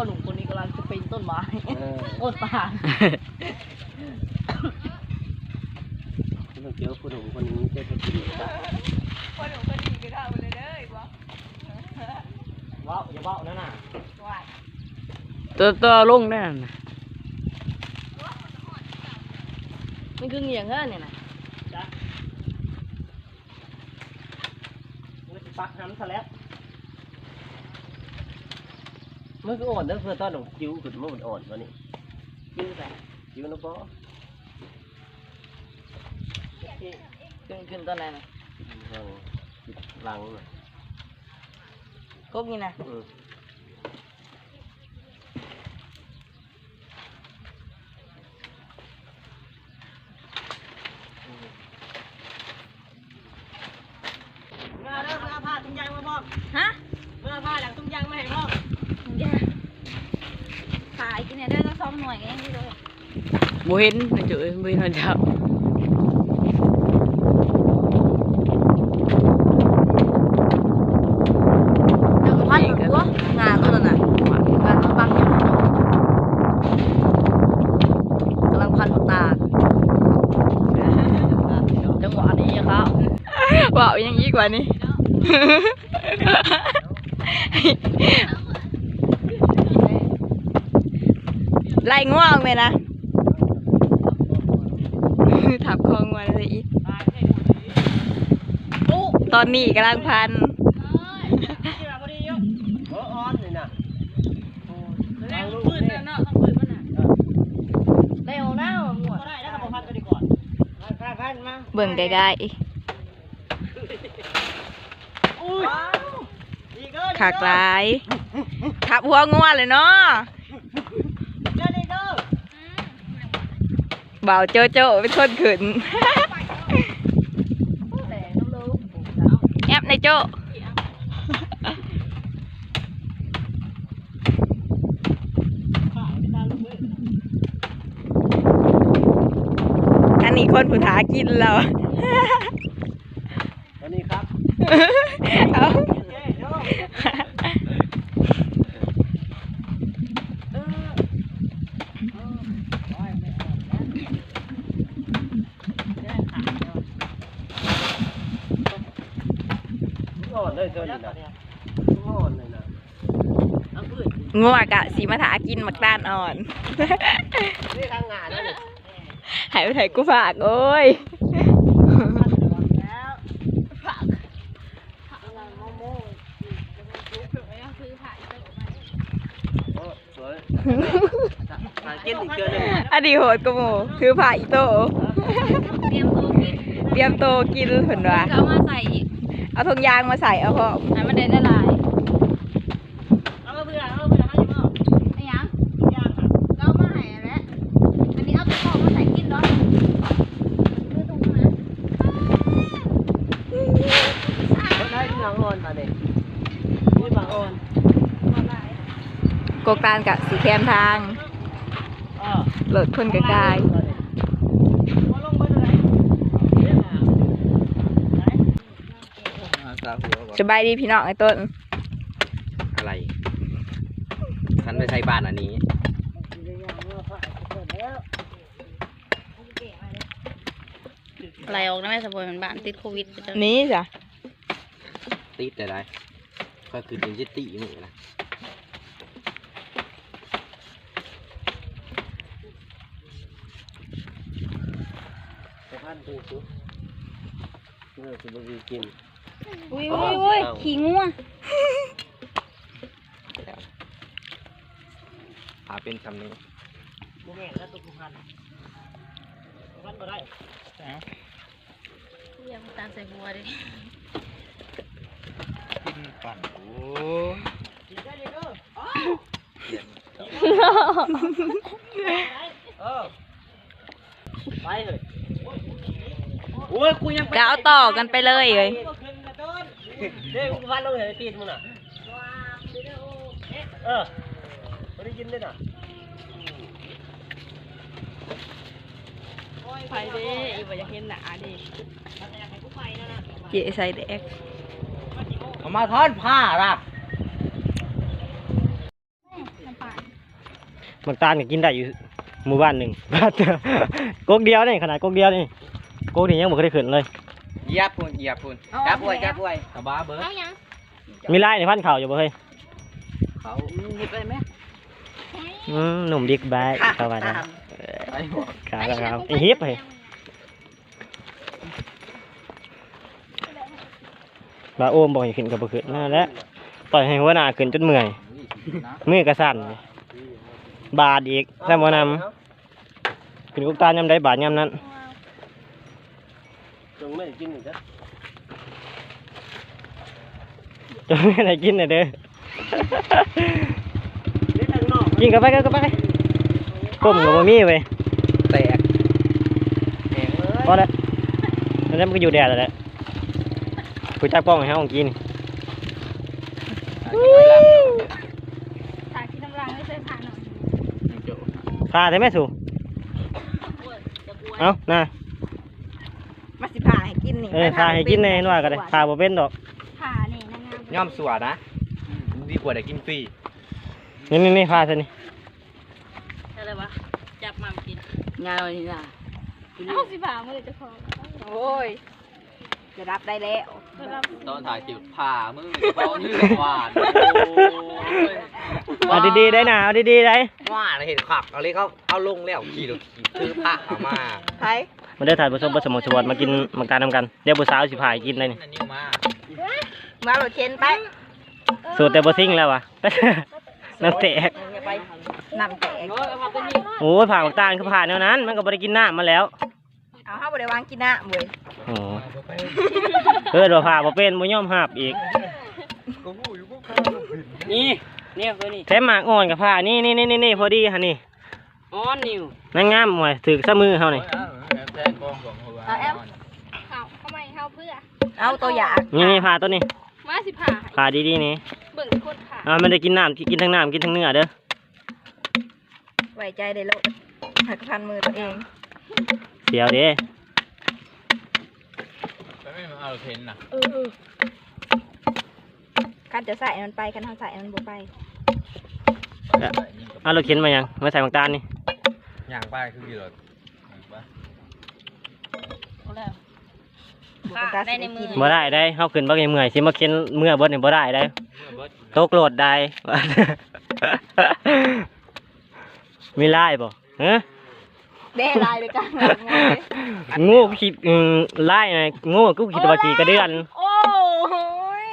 พ่อหนุ่มคนนี้กำลังจะปีนต้นไม้เออโอนป่าต้องเจอผู้หนุ่มคนนี้จะจะกินได้พ่อหนุ่มก็ดีก็ได้หมดเลยเด้อบอกว้าวอย่าว้าวนั่นน่ะว่าตัวตัวลงได้นั่นน่ะมันคือเหงียงเฮ้อเนี่ยนะจ้ะมันจะปักน้ำซะแล้ว มันก็อ่อนเด้อเพื่อตอนหนุ่มจิ้วขึ้นมามันอ่อนวะนี่ยืดแบบจิ้วนะพ่อขึ้นขึ้นต้นไหนนะหลังน่ะกบนี่นะอืมเมื่อเด้อเมื่อผ้าตุ้งยางมาพ่อ ฮะ เมื่อผ้าหลังตุ้งยางมาให้พ่อ อย่าขายกินเนี่ยได้ตั้งส องหน่วยเองนี่เลยบ่เห็นนะจุ้ยบ่เห็นมันจับจังพันหัวงาต้นนั้นน่ะงาต้นปังอย่างนั้นเนาะกำลังพันหัวตาจังหวะนี้ครับว่าวยังอีกกว่านี้ ไล่ง่วงไหมนะทับคองมาเลยอีกตอนนี้กำลังพันเอออ่อนนี่น่ะแรงปืนเนาะต้องปืนมันน่ะได้เอาหน้าหัวก็ได้แล้วก็บอกพันกันดีก่อนพันพันมาเบิ่งใกล้อุ้ยอีกเด้อๆขากหลายทับหัวง่วเลยเนาะ เด้อเด้อเด้อ บ่าวโจโจเป็นคนขึ้นแต่น้ำลูกแอบในโจอันนี้คนผู้ท้ากินแล้ววันนี้ครับ เอาเย้เด้ออ่อนเลยตัวนี้นะอ่อนเลยนะเอาพืชงัวกะสีมาถากินหมักด้านอ่อน นี่ทางงานแล้วนี่หายไปไหนกูฝากโอ้ยแล้วผักผักอะไรมะม่วงคือถ่ายเติมมาโอ้สวยหากินอีกเกินหนึ่งอดีโหดกูโมคือผ่าอีโต เตรียมตัวกินเตรียมโตกินเพิ่นว่าก็เอามาใส่อีก เอาทงยางมาใส่เอาพอให้มันได้ละลายเอาเบื่อเอาเบื่อให้ยังเอาไม่ยังย่างค่ะก็เอามาให้แล้วอันนี้เอาไปของมาใส่กินเนาะคือตรงนั้นได้ที่หลังอ่อนตาเด็กนี่บางอ่อนกกตานกะสีแคมทางอ่าโหลดคนกระจาย มาลงเบอร์ไหนเนี่ยนะไหน สบายดีพี่น้องไอ้ต้น อะไรฉันไปใช้บ้านอันนี้อะไรออกนะแม่สะพอยมันบ้านติดโควิดไปจังนี้จ้ะติดได้ไรก็คือเป็นจิตติมือนะสะพานตึงสุดเมื่อจะไปกิน อุ้ยอุ้ยอุ้ยขี้งัวหาเป็นคำนี้กูแม่แล้วตัวกูพันพันมาได้เรียกตาใส่บัวดิกินปั่นโอ้กินได้เลยเด้อเออไปเลยโอ้ยกูยังก็เอาต่อกันไปเลยเลย เด้กูพันลงเลยตีนมึงน่ะเออไม่ได้ยินเลยน่ะไปดิอีบ่อยากเห็นหนาดิเจใส่แดกเอามาทอดผ้าล่ะน้ำปลามักตาลก็กินได้อยู่หมู่บ้านหนึ่งกกเดียวนี่ขนาดกกเดียวนี่กกนี่ยังบ่เคยขึ้นเลย เหยียบพุ่นเหยียบพุ่นจับป่วยจับป่วยกระบ้าเบิร์ดเอายังมีไล่ในพันเข่าอยู่บ่เฮ้ยเขาหยิบไปไหมอืมหนุ่มบิ๊กแบ๊กเข้ามาแล้วไอ้หัวขาแล้วครับไอ้ฮิปเฮ้ยบาโอมบอกให้ขึ้นกับบ่ขึ้นนั่นแหละต่อยให้หัวหน้าขึ้นจนเมื่อยมือกระสั่นบาดอีกแล้วบ่นำขึ้นกุกตาลยำได้บาดยำนั้นจงไม่ กินหนึ่งจ้ะจะไม่ได้กินเลยเด้อ เล่นทางนอกกินกันไปกันไปก้มกับบ่มีเว้ยแตกแตกเลยพอแล้วแล้วมันก็อยู่แดดแล้วแหละกูจับกล้องให้เฮาของกินถ่ายที่น้ำรังไม่ใช่ผ่านหน่อยพาได้ไหมสูเอ้าน่ะ มาสิผ่าให้กินนี่ เออพาให้กินแน่นว่าก็ได้พาบ่เป็นดอกผ่านี่นางงามย่อมสัวนะดีกว่าได้กินฟรีนี่นี่นี่พาซะนี่อะไรวะจับมากินงานนี่นะเอาสิผ่ามือจะพอโอ้ยจะรับได้แล้วเวลาตอนถ่ายจิบผ่ามือเบาเนื้อหวานเอาดีๆได้นะเอาดีๆได้หวานเห็นขับเอาเลยเขาเอาลงแล้วขี่รถขี่ซื้อผ้าเอามาไผ มาเด้อถ่ายผสมผสมสวดมากินมังตาลนำกันเดี๋ยวผู้สาวสิพาให้กินเลยนี่อันนี้มามาโหลดเชนไปสูตรแต่บ่ซิ่งแล้ววะน้ำแตกอย่าไปน้ำแตกโอ้ยผ่ามังตาลคือผ่าแนวนั้น มันก็บ่ได้กินน้ำมาแล้วเอาเฮาบ่ได้วางกินน้ำเว้ยโอ้เออเดี๋ยวผ่าบ่เป็นบ่ยอมหาบอีกนี่เนี่ยตัวนี้แถมหมากอ่อนกับผ่านี่นี่นี่นี่นี่พอดีฮะนี่อ้อนนิวนั่งงามหวยถือซะมือเฮานี่เอาแอมเอาเข้ามาให้เข้าเพื่อ เอาตัวอยากนี่นี่ผ่าตัวนี้มาสิผ่าผ่าดีๆนี่เบิ่งคนผ่าอ่ามันได้กินน้ำกินทั้งน้ำกินทั้งเนื้อเด้อไว้ใจได้โลดหักพันมือตัวเองเดี๋ยวเด้ไม่มาเอาเทนนะเออคันจะใส่มันไปคันเฮาใส่มันบ่ไปเอาเราเข็นมายังมาใส่มังตาลนี่อย่างไปคือกี่รถบ่เป็นตาสิได้กินบ่ได้ได้เฮาขึ้นบ่เมื่อยสิมาเข็นเมื่อเบิดนี่บ่ได้ได้ตกโหลดได้มีลายบ่ฮะแบ่ลายด้วยกันงูกูคิดอืมลายนะงูกูคิดว่ากี่กระเดือนโอ้ย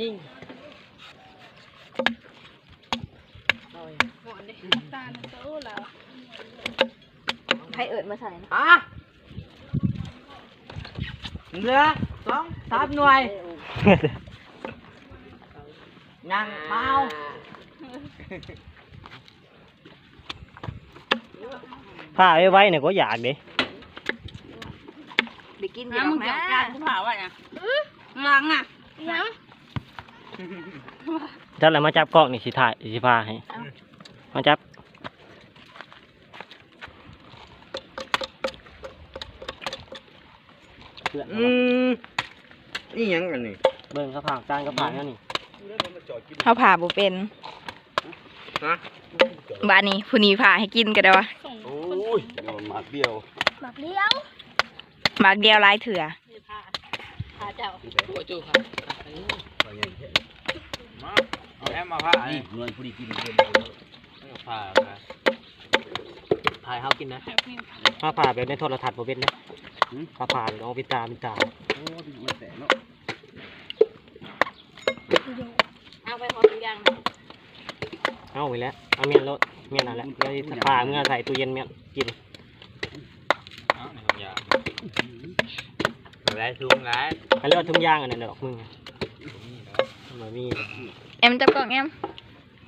ยิงตาลโตแล้วให้เอิดมาใส่นะอะ เหลือสองสามหน่วยยังเมาผ้าไว้ไว้เนี่ยก็อยากเด้ได้กินอยู่น้ำดมึองกจันะบการกูผ่าไว้นะลังอะยังจับแล้วมาจับกล้องนี่สิถ่ายสิพาให้มาจับ อืมนี่ยังกันนี่เบิ่งกระผากจานกระผากนั่นนี่เฮาผ่าบ่เป็นฮะบ้านนี้ผู้นี้ผ่าให้กินก็ได้วะส่งโอ้ยโดนมาเบี้ยวแบบเลี้ยวหมากเดียวหลายเถื่อผ่าเจ้าตัวจูครับมาเอาแอมมาผ้านี่นวลผู้ดีกินเป็นผ้าถ่ายเฮากินนะแบบนี้ผ้าผ่าแบบในโทรทัศน์บ่เป็นนะ ผ้าผ่าเอาปิดตาปิดตาโอ้ดีมันแตกเนาะเอาไปพอทุกอย่างเอาไปแล้วเอาเมียนรถเมียนนั่นแหละเดี๋ยวสิผ่าเมื่อใส่ตู้เย็นเมียนกินอ้าวนี่ของยาแล้วทุ่งแล้วอันเรียกว่าทุ่งย่างอันนั้นดอกมึงอะมันมีแอมจับกล้องแอม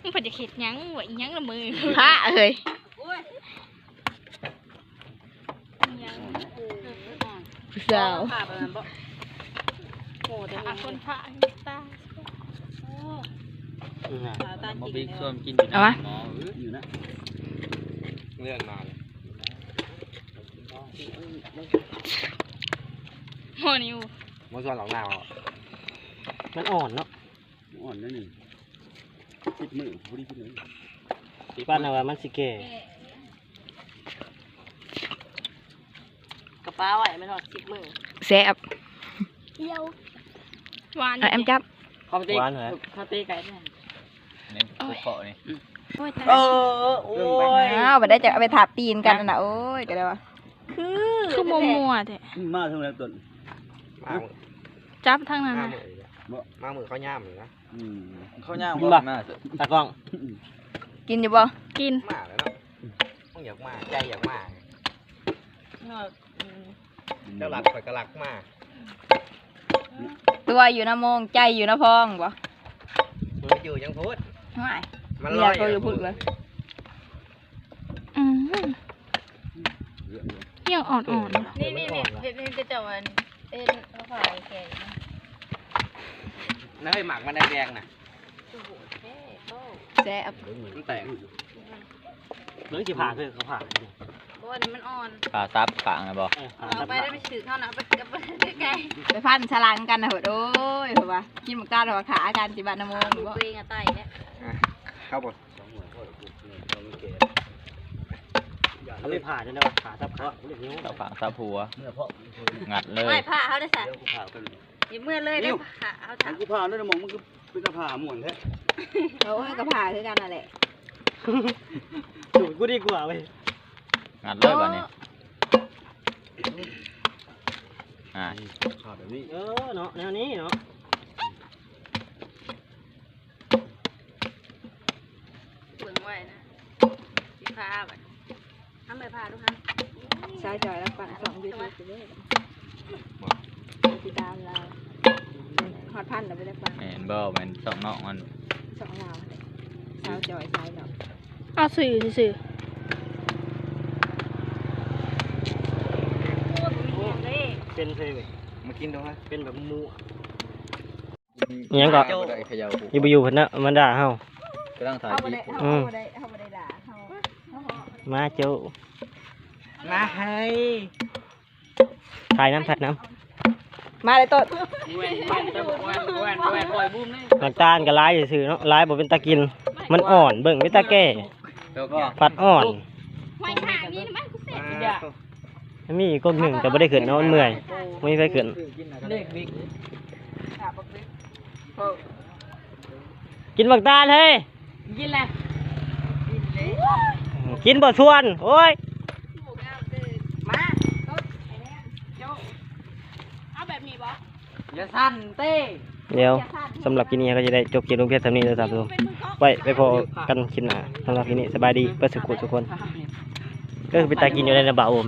มึงพอจะเข็ดหยังไหวหยังละมือ พระเอ้ย ยัง ผู้สาวผ่าไปมันบ่โอ้แต่อาคนผ่าตาอืมน่ะผ่าตามาจริบิ๊งกเลยส้มกินเอาวะหมออยู่นะเลื่อนมาเลยโมนิวมาส่วนหลังหน้ามันอ่อนเนาะอ่อนนั่นนี่คิดมือผู้ดีคิดมือปั้นเอาว่ามันสิแก่ กระ ป๋าไหวไม่ทอดสิบมือแซ่บหวานเอาแอมจับเขาตีหวานเหรอเขาตีไก่แน่นี่ภูเขานี่เออโอ้ยอ้าวบัดได้จะเอาไปถาบตีนกันนั่นน่ะโอ้ยก็ได้ว่าคือมัวมัวๆแท้มาทางไหนต้นมามือจับทั้งนั้นมานะมือมามือเขาย่ามเลยนะอืมเขาย่างบ่บ่มาเถอะตากล้อง กินอยู่บ่กินมาแล้วเนาะต้องอยากมาใจอยากมา เจ้าหลักข่อยก็หลักมาตัวอยู่นะโมงใจอยู่นะพองบ่มันอยู่ยังพูดไม่ มันเมีลยอยก็อยู่พูดเลยอืมเหี่ยวอ่อนนี่นี่นี่เห็นเห็นจะเจ้ามันเอ็นเขาฝ่ายแก่นายหมักมันแดงๆน่ะแซ่บมันแตกเรื่องสิผ่าคือเขาผ่า เพราะว่านี่มันอ่อนปลาซับขางนะบ่เออผ่าเอาไปได้ไปถือเข้านะไปกับไปไก่ไปพันฉลังกันนะเหิดโอ้ยเห็นปะกินหมูกระทะขากันจิบานนะโมงบ่ตัวเองอะไตเนี่ยเข้าบ่เขาไม่ผ่าด้วยนะว่าผ่าทับขาเรียกนิ้วซับขางซับหัวงัดเลยไม่ผ้าเขาได้สัตว์ผ่าเป็นยิ้มเมื่อเลยได้ผ้าเขาถักกูผ่าด้วยนะมองมันก็เป็นกระผ่าหมุนแท้เอาให้กระผ่าคือกันนั่นแหละสูตรกูดีกว่าเว้ย งัดเลยบัดนี้อ่าผ่าแบบนี้เออเนาะแนวนี้เนาะเบิ่งไว้นะสีผ้าแบบทำไปผ้าดูฮะสายจอยแล้วปั่นสองยูทูบไปเลยติดตามเราฮอดพันเราไปได้ปั่นเห็นบ่แมันสองนอกมันสองเราสาวจอยสายเราๆเอาสื่อสื่อ เป็นเท่เว้ยมากินดูฮะเป็นแบบมูอิหยังก็ได้เขย่าอยู่ไปอยู่เพิ่นน่ะมันด่าเฮา กำลังถ่ายเขาคไม่ลิได้ปเขาไม่ได้เขาไม่ได้ด่าเขามาเจ้ามาให้ถ่ายน้ำถ่ายน้มาเลยต้นแหวนแหวนแหวนแหวนแหวนปล่อยบุ้มเลยำน้ำตาลก็ร้ายซื่อๆเนาะร้ายบ่เป็นตากิน มันอ่อนเบิ่งเป็นตาแก่แล้วก็ ฟัดอ่อนไว้ทางนี้นะมันกูเสร็จ มีอีกกกหนึ่งแต่บ่ได้ขึ้นเนาะมันเมื่อยไม่มีไฟขึ้นเด็กบิ๊กกินบักตาลเฮ้ยกินแหละกินบ่ชวนโอ้ยมาเอาแบบนี้บ่อย่าสั่นเต้เดี๋ยวสำหรับกินนี้ก็จะได้จบเกียรติลงเพียงเท่านี้แล้วครับทุกคนไว้ไปพอกันคลิปหน้าสำหรับกินนี้สบายดีเพื่อสุขทุกคนก็คือเป็นตากินอยู่ในระบาดโอม